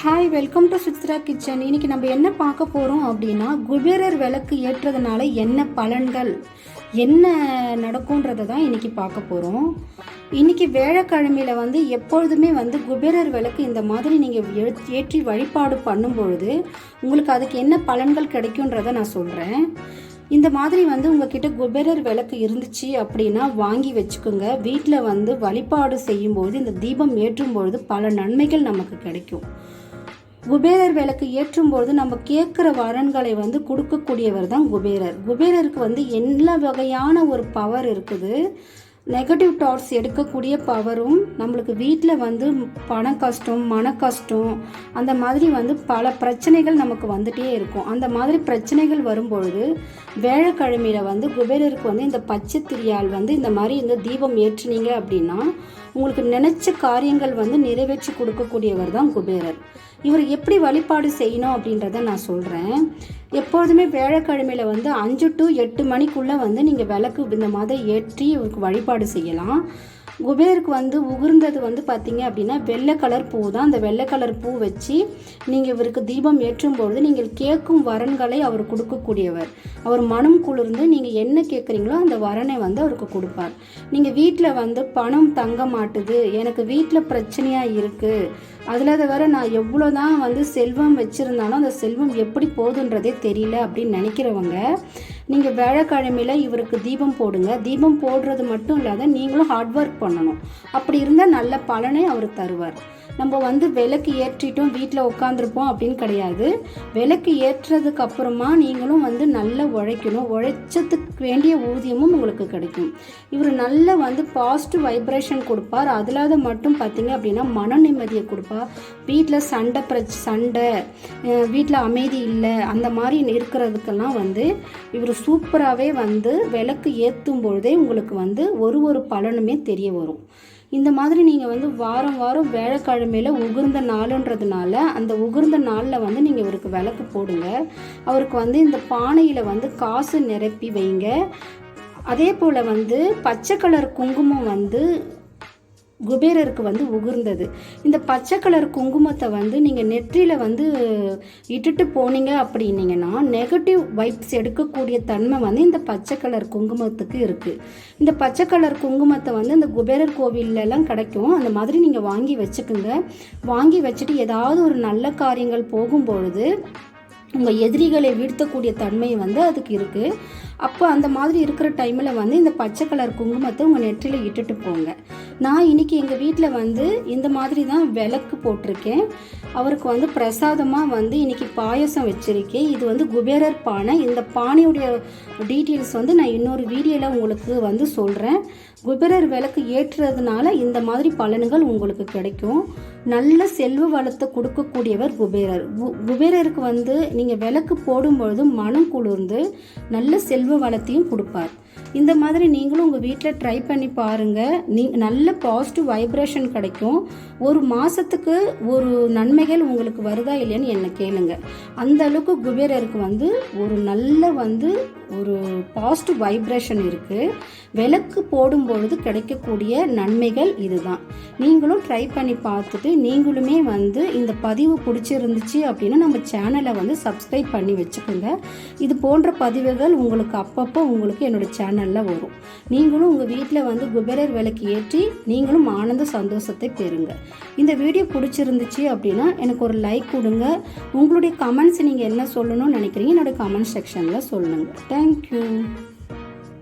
Hi welcome to Suthra kitchen இன்னைக்கு நம்ம என்ன பார்க்க போகிறோம் அப்படின்னா குபேரர் விளக்கு ஏற்றுறதுனால என்ன பலன்கள் என்ன நடக்கும்ன்றதை தான் இன்னைக்கு பார்க்க போகிறோம் இன்னைக்கு வேழக்கிழமையில் வந்து எப்பொழுதுமே வந்து குபேரர் விளக்கு இந்த மாதிரி நீங்கள் ஏற்றி வழிபாடு பண்ணும் பொழுது உங்களுக்கு அதுக்கு என்ன பலன்கள் கிடைக்குன்றதை நான் சொல்கிறேன் இந்த மாதிரி வந்து உங்ககிட்ட குபேரர் விளக்கு இருந்துச்சு அப்படின்னா வாங்கி வச்சுக்கோங்க. வீட்டில் வந்து வழிபாடு செய்யும்போது இந்த தீபம் ஏற்றும் பொழுது பல நன்மைகள் நமக்கு கிடைக்கும். குபேரர் விளக்கு ஏற்றும்போது நம்ம கேட்குற வரன்களை வந்து கொடுக்கக்கூடியவர் தான் குபேரர். குபேரருக்கு வந்து எல்லா வகையான ஒரு பவர் இருக்குது. நெகட்டிவ் தாட்ஸ் எடுக்கக்கூடிய பவரும் நம்மளுக்கு வீட்டில் வந்து பண கஷ்டம் மன கஷ்டம் அந்த மாதிரி வந்து பல பிரச்சனைகள் நமக்கு வந்துட்டே இருக்கும். அந்த மாதிரி பிரச்சனைகள் வரும்பொழுது வேழக்கிழமையில் வந்து குபேரருக்கு வந்து இந்த பச்சை திரியால் வந்து இந்த மாதிரி இந்த தீபம் ஏற்றுனீங்க அப்படின்னா உங்களுக்கு நினைச்ச காரியங்கள் வந்து நிறைவேற்றி கொடுக்கக்கூடியவர் தான் குபேரர். இவர் எப்படி வழிபாடு செய்யணும் அப்படின்றத நான் சொல்கிறேன் எப்பொழுதுமே வேழக்கிழமையில வந்து அஞ்சு டு எட்டு மணிக்குள்ளே வந்து நீங்கள் விளக்கு இந்த மாதிரி ஏற்றி இவருக்கு வழிபாடு செய்யலாம். குபேருக்கு வந்து உகுர்ந்தது வந்து பார்த்தீங்க அப்படின்னா வெள்ளை கலர் பூ தான். அந்த வெள்ளை கலர் பூ வச்சு நீங்கள் இவருக்கு தீபம் ஏற்றும் பொழுது நீங்கள் கேட்கும் வரன்களை அவர் கொடுக்கக்கூடியவர். அவர் மனம் குளிர்ந்து நீங்கள் என்ன கேட்குறீங்களோ அந்த வரனை வந்து அவருக்கு கொடுப்பார். நீங்கள் வீட்டில் வந்து பணம் தங்க மாட்டுது எனக்கு வீட்டில் பிரச்சனையாக இருக்குது அதில் வேற நான் எவ்வளோ தான் வந்து செல்வம் வச்சுருந்தாலும் அந்த செல்வம் எப்படி போகுதுன்றதே தெரியல அப்படின்னு நினைக்கிறவங்க நீங்கள் வேலைக்கிழமையில் இவருக்கு தீபம் போடுங்க. தீபம் போடுறது மட்டும் இல்லாத நீங்களும் ஹார்ட் ஒர்க் பண்ணணும். அப்படி இருந்தால் நல்ல பலனை அவர் தருவார். நம்ம வந்து விளக்கு ஏற்றிட்டோம் வீட்டில் உட்காந்துருப்போம் அப்படின்னு கிடையாது. விளக்கு ஏற்றுறதுக்கு அப்புறமா நீங்களும் வந்து நல்லா உழைக்கணும். உழைச்சதுக்கு வேண்டிய ஊதியமும் உங்களுக்கு கிடைக்கும். இவர் நல்ல வந்து பாசிட்டிவ் வைப்ரேஷன் கொடுப்பார். அதில்லாத மட்டும் பார்த்தீங்க அப்படின்னா மன நிம்மதியை கொடுப்பார். வீட்டில் சண்டை பிரச் சண்டை வீட்டில் அமைதி இல்லை அந்த மாதிரி இருக்கிறதுக்கெல்லாம் வந்து இவர் சூப்பராகவே வந்து விளக்கு ஏற்றும் பொழுதே உங்களுக்கு வந்து ஒரு ஒரு பலனுமே தெரிய வரும். இந்த மாதிரி நீங்கள் வந்து வாரம் வாரம் வேலைக்கிழமையில் உகுர்ந்த நாளுன்றதுனால அந்த உகுர்ந்த நாளில் வந்து நீங்கள் இவருக்கு விளக்கு போடுங்க. அவருக்கு வந்து இந்த பானையில் வந்து காசு நிரப்பி வைங்க. அதே போல் வந்து பச்சை கலர் குங்குமம் வந்து குபேரருக்கு வந்து உகர்ந்தது. இந்த பச்சை கலர் குங்குமத்தை வந்து நீங்கள் நெற்றியில் வந்து இட்டுட்டு போனீங்க அப்படின்னீங்கன்னா நெகட்டிவ் வைப்ஸ் எடுக்கக்கூடிய தன்மை வந்து இந்த பச்சை கலர் குங்குமத்துக்கு இருக்குது இந்த பச்சை கலர் குங்குமத்தை வந்து இந்த குபேரர் கோவிலெலாம் கிடைக்கும். அந்த மாதிரி நீங்கள் வாங்கி வச்சுக்குங்க. வாங்கி வச்சுட்டு ஏதாவது ஒரு நல்ல காரியங்கள் போகும்பொழுது உங்கள் எதிரிகளை வீழ்த்தக்கூடிய தன்மை வந்து அதுக்கு இருக்குது அப்போ அந்த மாதிரி இருக்கிற டைமில் வந்து இந்த பச்சை கலர் குங்குமத்தை உங்கள் நெற்றியில் இட்டுட்டு போங்க. நான் இன்னைக்கு எங்கள் வீட்டில் வந்து இந்த மாதிரி தான் விளக்கு போட்டிருக்கேன். அவருக்கு வந்து பிரசாதமாக வந்து இன்றைக்கி பாயசம் வச்சுருக்கேன். இது வந்து குபேரர் பானை. இந்த பானையுடைய டீட்டெயில்ஸ் வந்து நான் இன்னொரு வீடியோவில் உங்களுக்கு வந்து சொல்கிறேன் குபேரர் விளக்கு ஏற்றுறதுனால இந்த மாதிரி பலன்கள் உங்களுக்கு கிடைக்கும். நல்ல செல்வ வளத்தை கொடுக்கக்கூடியவர் குபேரர். குபேரருக்கு வந்து நீங்கள் விளக்கு போடும்பொழுது மனம் குளிர்ந்து நல்ல செல்வ வளத்தையும் கொடுப்பார். இந்த மாதிரி நீங்களும் உங்கள் வீட்டில் ட்ரை பண்ணி பாருங்கள் நீ நல்ல பாசிட்டிவ் வைப்ரேஷன் கிடைக்கும். ஒரு மாதத்துக்கு ஒரு நன்மைகள் உங்களுக்கு வருதா இல்லையான்னு என்னை கேளுங்க. அந்த அளவுக்கு குபேரருக்கு வந்து ஒரு நல்ல வந்து ஒரு பாசிட்டிவ் வைப்ரேஷன் இருக்குது விளக்கு போடும் பொழுது கிடைக்கக்கூடிய நன்மைகள் இதுதான். நீங்களும் ட்ரை பண்ணி பார்த்துட்டு நீங்களுமே வந்து இந்த பதிவு பிடிச்சிருந்துச்சு அப்படின்னா நம்ம சேனலை வந்து சப்ஸ்கிரைப் பண்ணி வச்சுக்கோங்க. இது போன்ற பதிவுகள் உங்களுக்கு அப்பப்போ உங்களுக்கு என்னோட சேனலில் வரும். நீங்களும் உங்கள் வீட்டில் வந்து குபேரர் விளக்கு ஏற்றி நீங்களும் ஆனந்த சந்தோஷத்தை பெறுங்க. இந்த வீடியோ பிடிச்சிருந்துச்சு அப்படின்னா எனக்கு ஒரு லைக் கொடுங்க. உங்களுடைய கமெண்ட்ஸ் நீங்கள் என்ன சொல்லணும்னு நினைக்கிறீங்க என்னோட கமெண்ட் செக்ஷனில் சொல்லுங்கள் தேங்க்யூ